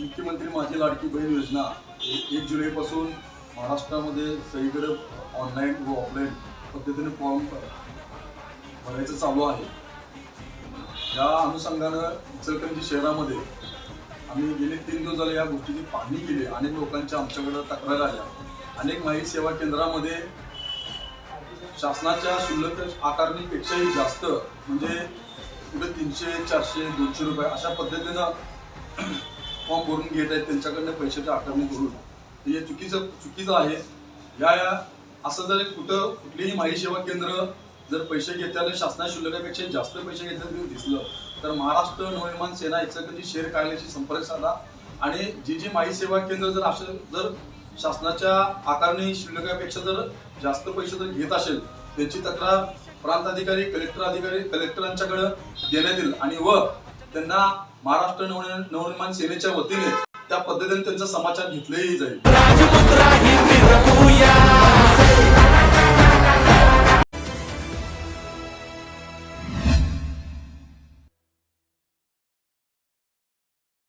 मुख्यमंत्री माझी लाडकी बहीण योजना. एक जुलैपासून महाराष्ट्रामध्ये सगळीकडे ऑनलाईन व ऑफलाईन पद्धतीने फॉर्म भरायचं चालू आहे. या अनुषंगानं इचलकरंजी शहरामध्ये आम्ही गेले तीन दिवस झाले या गोष्टीची पाहणी केली अनेक लोकांच्या आमच्याकडे तक्रार आल्या. अनेक माहिती सेवा केंद्रामध्ये शासनाच्या शुल्क आकारणीपेक्षाही जास्त म्हणजे कुठे तीनशे चारशे दोनशे रुपये अशा पद्धतीनं फॉर्म भरून घेत आहेत. त्यांच्याकडनं पैशाची आकारणी करून. हे चुकीचं चुकीचं आहे. या या असं जर कुठं कुठलीही माहिती सेवा केंद्र जर पैसे घेतल्या शासना शुल्कापेक्षा जास्त पैसे घेताना दिसलं तर महाराष्ट्र नवनिर्माण सेना इचलकरंजी शेअर कार्यालयाशी संपर्क साधा. आणि जी जी माहिती सेवा केंद्र जर असं जर शासनाच्या आकारणी शुल्कापेक्षा जर जास्त पैसे जर घेत असेल त्यांची तक्रार प्रांत अधिकारी कलेक्टर अधिकारी कलेक्टरांच्याकडे देण्यात येईल. आणि व त्यांना महाराष्ट्र नवनिर्माण सेनेच्या वतीने त्या पद्धतीने त्यांचा समाचार घेतलंही जाईल. ही